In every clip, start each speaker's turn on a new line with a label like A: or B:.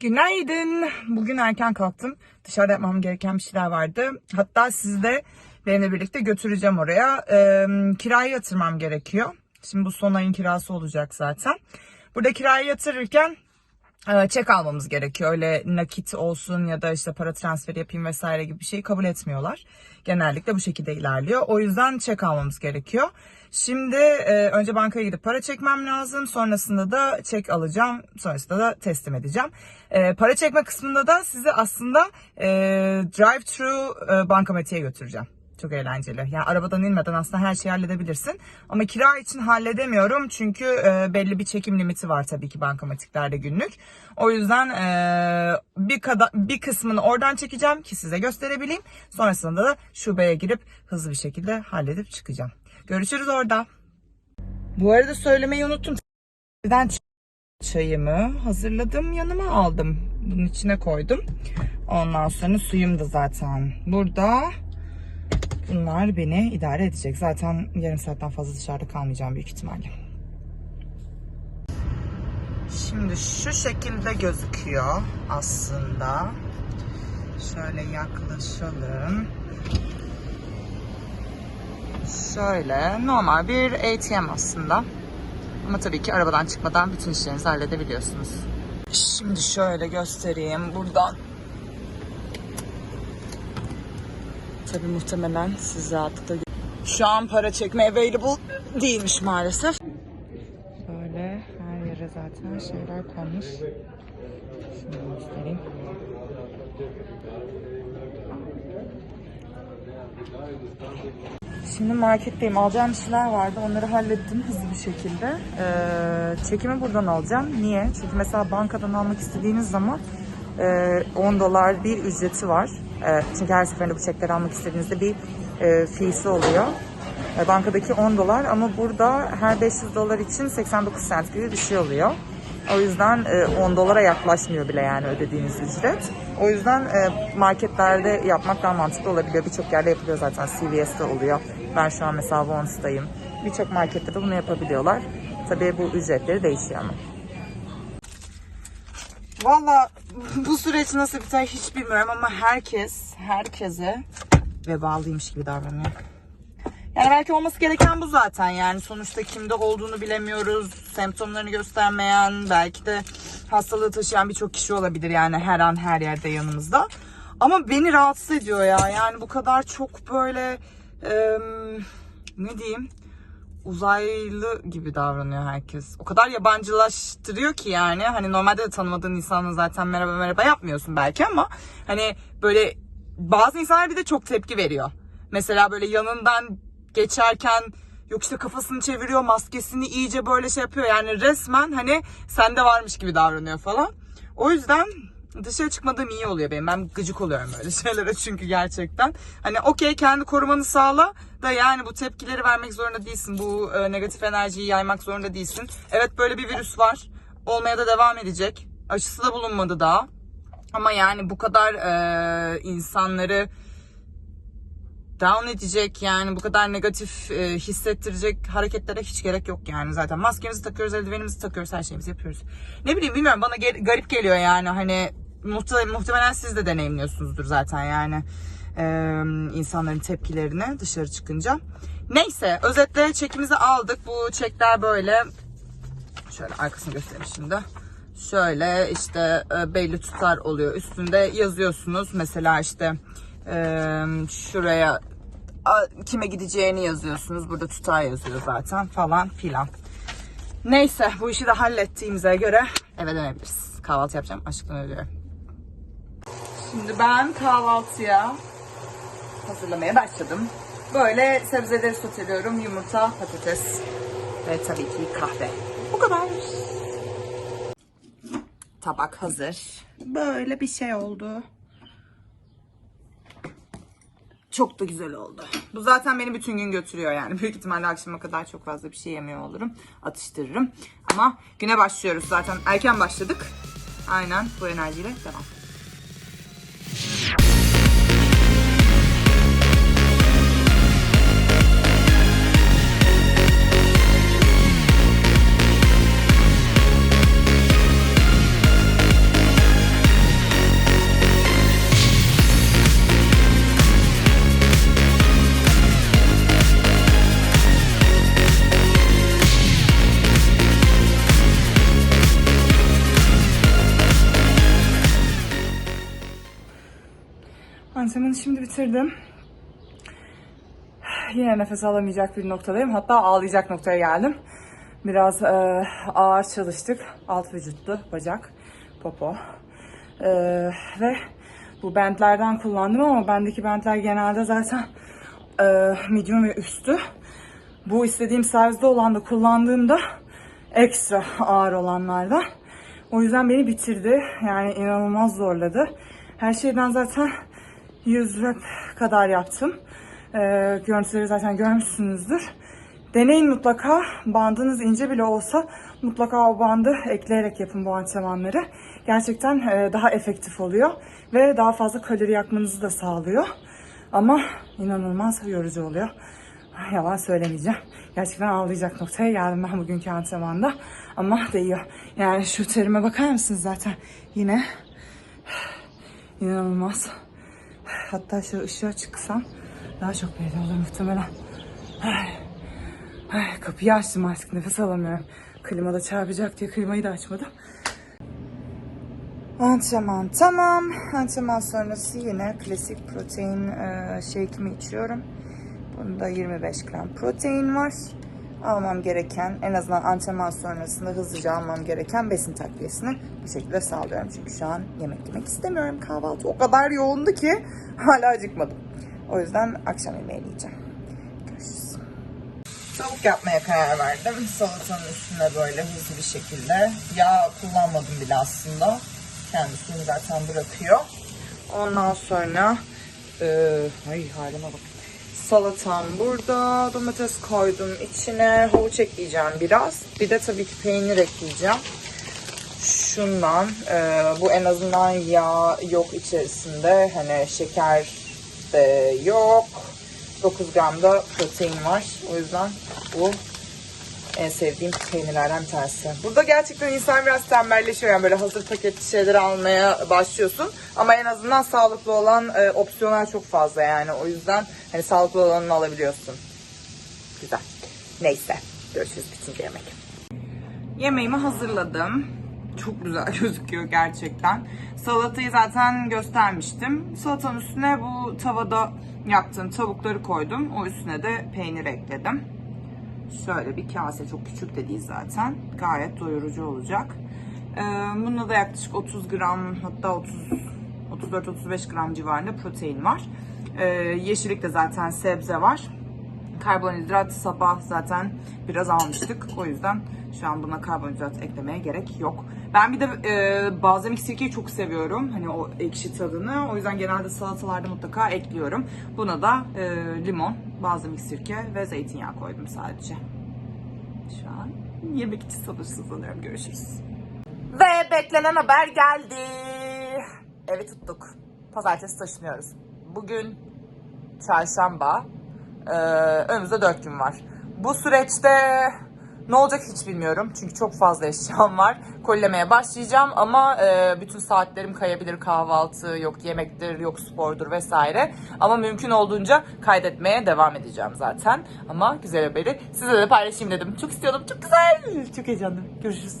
A: Günaydın. Bugün erken kalktım. Dışarıda yapmam gereken bir şeyler vardı. Hatta sizi de benimle birlikte götüreceğim oraya. Ee, kirayı yatırmam gerekiyor. Şimdi bu son ayın kirası olacak zaten. Burada kirayı yatırırken çek almamız gerekiyor. Öyle nakit olsun ya da işte para transferi yapayım vesaire gibi bir şeyi kabul etmiyorlar. Genellikle bu şekilde ilerliyor. O yüzden çek almamız gerekiyor. Şimdi e, önce bankaya gidip para çekmem lazım. Sonrasında da çek alacağım. Sonrasında da teslim edeceğim. E, para çekme kısmında da sizi aslında e, drive-thru e, bankamatiğe götüreceğim. Çok eğlenceli. Yani arabadan inmeden aslında her şeyi halledebilirsin. Ama kira için halledemiyorum çünkü e, belli bir çekim limiti var tabii ki bankamatiklerde günlük. O yüzden e, bir kadar bir kısmını oradan çekeceğim ki size gösterebileyim. Sonrasında da şubeye girip hızlı bir şekilde halledip çıkacağım. Görüşürüz orada. Bu arada söylemeyi unuttum. Neden çayımı hazırladım yanıma aldım. Bunun içine koydum. Ondan sonra suyum da zaten burada. Bunlar beni idare edecek. Zaten yarım saatten fazla dışarıda kalmayacağım büyük ihtimalle. Şimdi şu şekilde gözüküyor aslında. Şöyle yaklaşalım. Şöyle normal bir ATM aslında. Ama tabii ki arabadan çıkmadan bütün işlerinizi halledebiliyorsunuz. Şimdi şöyle göstereyim buradan. Tabii muhtemelen siz rahatlıkla şu an para çekme available değilmiş maalesef. Böyle her yere zaten şeyler konmuş. Şunu göstereyim. Şimdi marketteyim. Alacağım şeyler vardı. Onları hallettim hızlı bir şekilde. Ee, çekimi buradan alacağım. Niye? Çünkü mesela bankadan almak istediğiniz zaman e, 10 dolar bir ücreti var. E, çünkü her seferinde bu çekleri almak istediğinizde bir e, fee'si oluyor. E, bankadaki 10 dolar ama burada her 500 dolar için 89 cent gibi bir şey oluyor. O yüzden e, 10 dolara yaklaşmıyor bile yani ödediğiniz ücret. O yüzden e, marketlerde yapmak daha mantıklı olabiliyor. Birçok yerde yapılıyor zaten. CVS'de oluyor. Ben şu an mesela Vons'tayım. Birçok markette de bunu yapabiliyorlar. Tabii bu ücretleri değişiyor ama. Valla bu süreç nasıl biter hiç bilmiyorum ama herkes herkese vebalıymış gibi davranıyor. Yani belki olması gereken bu zaten yani sonuçta kimde olduğunu bilemiyoruz. Semptomlarını göstermeyen belki de hastalığı taşıyan birçok kişi olabilir yani her an her yerde yanımızda. Ama beni rahatsız ediyor ya yani bu kadar çok böyle e, ne diyeyim uzaylı gibi davranıyor herkes. O kadar yabancılaştırıyor ki yani. Hani normalde de tanımadığın insanla zaten merhaba merhaba yapmıyorsun belki ama hani böyle bazı insanlar bir de çok tepki veriyor. Mesela böyle yanından geçerken yok işte kafasını çeviriyor, maskesini iyice böyle şey yapıyor. Yani resmen hani sende varmış gibi davranıyor falan. O yüzden dışarı çıkmadığım iyi oluyor benim. Ben gıcık oluyorum böyle şeylere çünkü gerçekten. Hani okey kendi korumanı sağla da yani bu tepkileri vermek zorunda değilsin. Bu e, negatif enerjiyi yaymak zorunda değilsin. Evet böyle bir virüs var. Olmaya da devam edecek. Aşısı da bulunmadı daha. Ama yani bu kadar e, insanları down edecek yani bu kadar negatif e, hissettirecek hareketlere hiç gerek yok yani zaten. Maskemizi takıyoruz eldivenimizi takıyoruz her şeyimizi yapıyoruz. Ne bileyim bilmiyorum bana ge- garip geliyor yani. Hani muhte- muhtemelen siz de deneyimliyorsunuzdur zaten yani e, insanların tepkilerini dışarı çıkınca. Neyse özetle çekimizi aldık. Bu çekler böyle. Şöyle arkasını göstereyim şimdi. Şöyle işte e, belli tutar oluyor. Üstünde yazıyorsunuz. Mesela işte e, şuraya kime gideceğini yazıyorsunuz. Burada tutar yazıyor zaten falan filan. Neyse bu işi de hallettiğimize göre eve dönebiliriz. Kahvaltı yapacağım. Aşktan ölüyorum. Şimdi ben kahvaltıya hazırlamaya başladım. Böyle sebzeleri soteliyorum. Yumurta, patates ve tabii ki kahve. Bu kadar. Tabak hazır. Böyle bir şey oldu. Çok da güzel oldu. Bu zaten beni bütün gün götürüyor yani. Büyük ihtimalle akşama kadar çok fazla bir şey yemiyor olurum. Atıştırırım. Ama güne başlıyoruz zaten. Erken başladık. Aynen bu enerjiyle devam. Antrenmanı şimdi bitirdim. Yine nefes alamayacak bir noktadayım. Hatta ağlayacak noktaya geldim. Biraz e, ağır çalıştık. Alt vücutlu, bacak, popo. E, ve bu bentlerden kullandım ama bendeki bentler genelde zaten e, medium ve üstü. Bu istediğim size'da olan da kullandığımda ekstra ağır olanlardan. O yüzden beni bitirdi. Yani inanılmaz zorladı. Her şeyden zaten 100 rep kadar yaptım. Ee, görüntüleri zaten görmüşsünüzdür. Deneyin mutlaka. Bandınız ince bile olsa mutlaka o bandı ekleyerek yapın bu antrenmanları. Gerçekten e, daha efektif oluyor ve daha fazla kalori yakmanızı da sağlıyor. Ama inanılmaz yorucu oluyor. Yalan söylemeyeceğim. Gerçekten ağlayacak noktaya geldim ben bugünkü antrenmanda. Ama değiyor. Yani şu terime bakar mısınız zaten? Yine inanılmaz. Hatta şu ışığa çıksam daha çok belli olur muhtemelen. Ay, ay, kapıyı açtım artık nefes alamıyorum. Klimada çarpacak diye klimayı da açmadım. Antrenman tamam. Antrenman sonrası yine klasik protein e, shake'imi içiyorum. Bunda 25 gram protein var. Almam gereken, en azından antrenman sonrasında hızlıca almam gereken besin takviyesini bu şekilde sağlıyorum. Çünkü şu an yemek yemek istemiyorum. Kahvaltı o kadar yoğundu ki hala acıkmadım. O yüzden akşam yemeği yiyeceğim. Görüşürüz. Tavuk yapmaya karar verdim. Salatanın üstüne böyle hızlı bir şekilde. Yağ kullanmadım bile aslında. Kendisini zaten bırakıyor. Ondan sonra e, ay halime bak. Salatam burada. Domates koydum içine. Havuç ekleyeceğim biraz. Bir de tabii ki peynir ekleyeceğim. Şundan. e, bu en azından yağ yok içerisinde. Hani şeker de yok. 9 gram da protein var. O yüzden bu en sevdiğim peynirlerden bir tanesi. Burada gerçekten insan biraz tembelleşiyor. Yani böyle hazır paketli şeyleri almaya başlıyorsun. Ama en azından sağlıklı olan e, opsiyonlar çok fazla yani. O yüzden hani sağlıklı olanını alabiliyorsun. Güzel. Neyse. Görüşürüz bitince yemek. Yemeğimi hazırladım. Çok güzel gözüküyor gerçekten. Salatayı zaten göstermiştim. Salatanın üstüne bu tavada yaptığım tavukları koydum. O üstüne de peynir ekledim. Şöyle bir kase çok küçük de değil zaten. Gayet doyurucu olacak. Ee, bunda da yaklaşık 30 gram hatta 30 34-35 gram civarında protein var. Ee, yeşillik de zaten sebze var. Karbonhidrat sabah zaten biraz almıştık. O yüzden şu an buna karbonhidrat eklemeye gerek yok. Ben bir de e, balzamik sirkeyi çok seviyorum. Hani o ekşi tadını. O yüzden genelde salatalarda mutlaka ekliyorum. Buna da e, limon, balzamik sirke ve zeytinyağı koydum sadece. Şu an yemek için sabırsızlanıyorum. Görüşürüz. Ve beklenen haber geldi. Evi tuttuk. Pazartesi taşınıyoruz. Bugün çarşamba. Ee, önümüzde 4 gün var. Bu süreçte ne olacak hiç bilmiyorum. Çünkü çok fazla eşyam var. Kolilemeye başlayacağım ama e, bütün saatlerim kayabilir. Kahvaltı, yok yemektir, yok spordur vesaire. Ama mümkün olduğunca kaydetmeye devam edeceğim zaten. Ama güzel haberi size de paylaşayım dedim. Çok istiyordum. Çok güzel. Çok heyecanlıyım. Görüşürüz.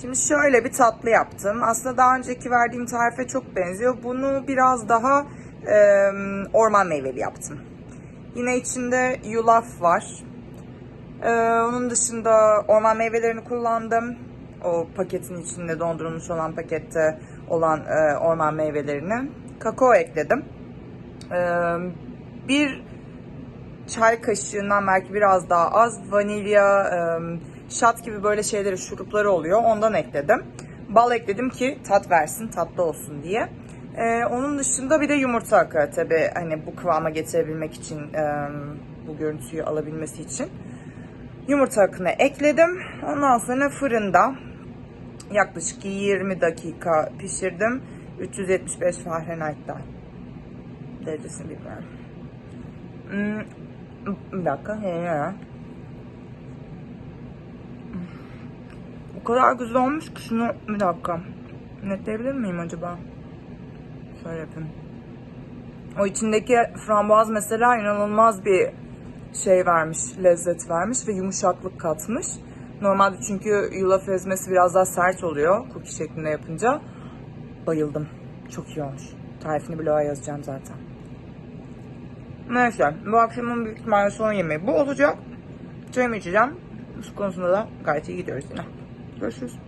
A: Şimdi şöyle bir tatlı yaptım. Aslında daha önceki verdiğim tarife çok benziyor. Bunu biraz daha e, orman meyveli yaptım. Yine içinde yulaf var. Ee, onun dışında orman meyvelerini kullandım. O paketin içinde dondurulmuş olan pakette olan e, orman meyvelerini. Kakao ekledim. Ee, bir çay kaşığından belki biraz daha az vanilya, e, şat gibi böyle şeyleri, şurupları oluyor. Ondan ekledim. Bal ekledim ki tat versin, tatlı olsun diye. Ee, onun dışında bir de yumurta akı tabi hani bu kıvama getirebilmek için, e, bu görüntüyü alabilmesi için. Yumurta akını ekledim. Ondan sonra fırında yaklaşık 20 dakika pişirdim. 375 Fahrenheit'ta. Derecesini bilmiyorum. Hmm, bir dakika. O kadar güzel olmuş ki şunu bir dakika. Netleyebilir miyim acaba? Şöyle yapayım. O içindeki frambuaz mesela inanılmaz bir şey vermiş, lezzet vermiş ve yumuşaklık katmış. Normalde çünkü yulaf ezmesi biraz daha sert oluyor cookie şeklinde yapınca. Bayıldım. Çok iyi olmuş. Tarifini bloğa yazacağım zaten. Neyse bu akşamın büyük ihtimalle son yemeği bu olacak. Çayımı içeceğim. Su konusunda da gayet iyi gidiyoruz yine. Görüşürüz.